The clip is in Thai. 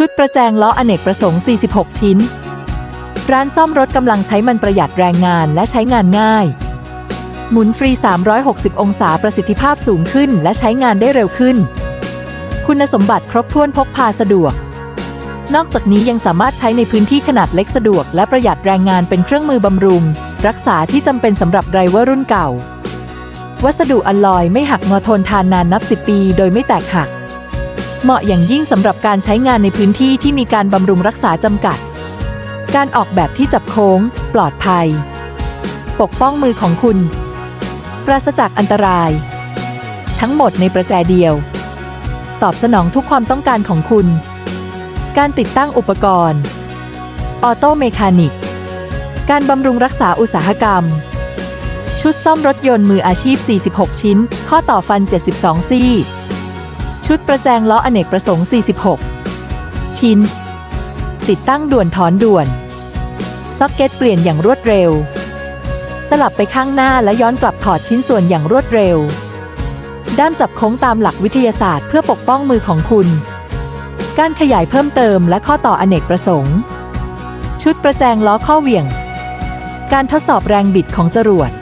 ชุดประแจงล้ออเนกประสงค์ 46 ชิ้น ร้านซ่อมรถกำลังใช้มันประหยัดแรงงานและใช้งานง่าย หมุนฟรี 360 องศาประสิทธิภาพสูงขึ้นและใช้งานได้เร็วขึ้น คุณสมบัติครบถ้วนพกพาสะดวก นอกจากนี้ยังสามารถใช้ในพื้นที่ขนาดเล็กสะดวก และประหยัดแรงงานเป็นเครื่องมือบำรุง รักษาที่จำเป็นสำหรับไดรเวอร์รุ่นเก่า วัสดุอลลอยไม่หักงอทนทานนานนับ 10 ปี โดยไม่แตกหัก เหมาะอย่างยิ่งสำหรับการใช้งานในพื้นที่ที่มีการบำรุงรักษาจำกัด การออกแบบที่จับโค้ง ปลอดภัย ปกป้องมือของคุณ ปราศจากอันตราย ทั้งหมดในประแจเดียว ตอบสนองทุกความต้องการของคุณ การติดตั้งอุปกรณ์ ออโตเมคานิก การบำรุงรักษาอุตสาหกรรม ชุดซ่อมรถยนต์มืออาชีพ 46 ชิ้น ข้อต่อฟัน 72 ซี่ ชุดประแจงล้ออเนกประสงค์ 46 ชิ้น ติดตั้งด่วนถอนด่วนซ็อกเก็ตเปลี่ยนอย่างรวดเร็ว สลับไปข้างหน้าและย้อนกลับถอดชิ้นส่วนอย่างรวดเร็ว ด้ามจับโค้งตามหลักวิทยาศาสตร์เพื่อปกป้องมือของคุณ การขยายเพิ่มเติมและข้อต่ออเนกประสงค์ ชุดประแจงล้อข้อเหวี่ยง การทดสอบแรงบิดของจรวด